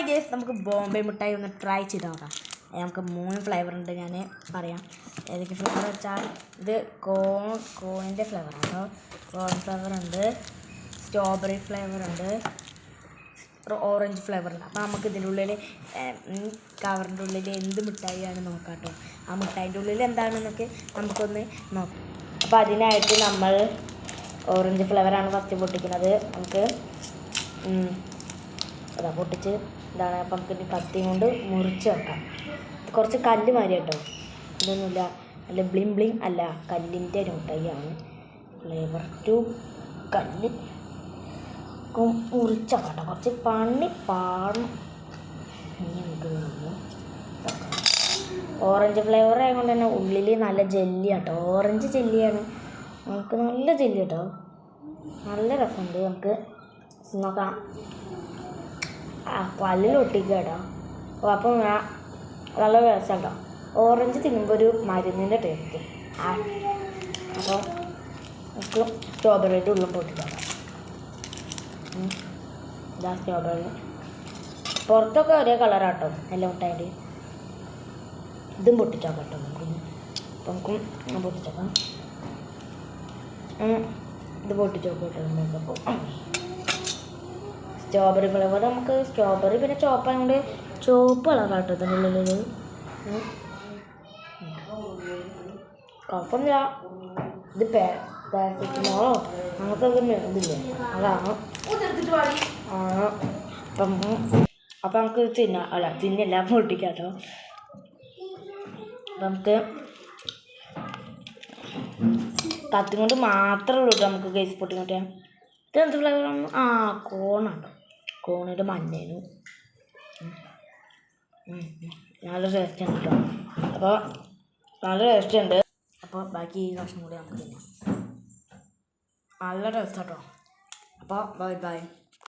Hi guys നമുക്ക് ബോംബെ മിഠായി ഒന്ന് ട്രൈ ചെയ്ത് നോക്കാം. നമുക്ക് മൂന്ന് ഫ്ലേവർ ഉണ്ട് ഞാൻ പറയാം. ഏതൊക്കെ ഫ്ലേവർ വെച്ചാൽ ഇത് കോൺ കോണിന്റെ ഫ്ലേവറാണ് കോൺ ഫ്ലേവർ ഉണ്ട് സ്ട്രോബെറി ഫ്ലേവർ ഉണ്ട് ഓറഞ്ച് ഫ്ലേവർ ഉണ്ട്. അപ്പോൾ നമുക്ക് ഇതിന്റെ ഉള്ളിൽ കവറിന്റെ ഉള്ളിൽ എന്ത് മിഠായിയാണ് നോക്കാം കേട്ടോ. ആ മിഠായിന്റെ ഉള്ളിൽ എന്താണെന്നൊക്കെ നമുക്കൊന്ന് നോക്കാം. അപ്പോൾ അതിനായിട്ട് നമ്മൾ ഓറഞ്ച് ഫ്ലേവറാണ് ഫസ്റ്റ് പൊട്ടിക്കുന്നത്. നമുക്ക് അതാ പൊട്ടിച്ച് ഇതാണ് അപ്പം നമുക്ക് ഇനി കത്തിയും കൊണ്ട് മുറിച്ച് വെക്കാം. കുറച്ച് കല്ല് മാതിരി കേട്ടോ. ഇതൊന്നുമില്ല. അല്ല ബ്ലിം ബ്ലിം അല്ല. കല്ലിന്റെ മിഠായിയാണ് ഫ്ലേവർ ടു കല്ല്. മുറിച്ച് വെക്കാം കുറച്ച് പണി പാടും. ഇനി ഓറഞ്ച് ഫ്ലേവർ ആയതുകൊണ്ട് തന്നെ ഉള്ളിൽ നല്ല ജെല്ലി കേട്ടോ ഓറഞ്ച് ജെല്ലിയാണ് നമുക്ക് നല്ല ജെല്ലി കേട്ടോ. നല്ല രസമുണ്ട്. നമുക്ക് നോക്കാം. ആ പല്ലിൽ ഒട്ടിക്കാടാ ഓ അപ്പം നല്ല രസമുണ്ടോ ഓറഞ്ച് തിന്നുമ്പോൾ ഒരു മരുന്നിന്റെ ടേസ്റ്റ് ആ അപ്പോൾ നമുക്ക് സ്ട്രോബെറിയുടെ ഉള്ളും പൊട്ടിക്കാം. ഇതാ സ്ട്രോബെറി പുറത്തൊക്കെ ഒരേ കളറാട്ടോ നല്ല മുട്ടായിട്ട് ഇതും പൊട്ടിച്ചോ കേട്ടോ നമുക്ക് അപ്പം നമുക്കും പൊട്ടിച്ചോക്കാം. ഇത് പൊട്ടിച്ചോക്കാം കേട്ടോ നമുക്കപ്പോൾ സ്ട്രോബെറി ഫ്ലേവർ നമുക്ക് സ്ട്രോബെറി പിന്നെ ചോപ്പായതുകൊണ്ട് ചുവപ്പ് കളറാട്ടോ ഇതിന്റെ ഉള്ളിൽ. കുഴപ്പമില്ല ഇത് പേ പാരസെറ്റമോളോ? അങ്ങനത്തെ ഇതില്ലേ? അതാണ് ആണ് അപ്പം അപ്പം നമുക്ക് തിന്ന. അല്ല തിന്നില്ല പൊട്ടിക്കാട്ടോ. നമുക്ക് കത്തി മാത്രമേ ഉള്ളൂ നമുക്ക് കേസ് പൊട്ടിക്കട്ടെ ഇത് എന്ത് ഫ്ലേവറാണ് ആ കോണാണ് കോണിന്റെ മഞ്ഞേനു. നല്ല ടേസ്റ്റ് ഉണ്ട് കേട്ടോ അപ്പോൾ നല്ല ടേസ്റ്റ് ഉണ്ട്. അപ്പോൾ ബാക്കി ഈ കഷ്ണം കൂടി നമുക്ക് തിന്നാം. നല്ല ടേസ്റ്റ് കേട്ടോ അപ്പോൾ ബൈ ബൈ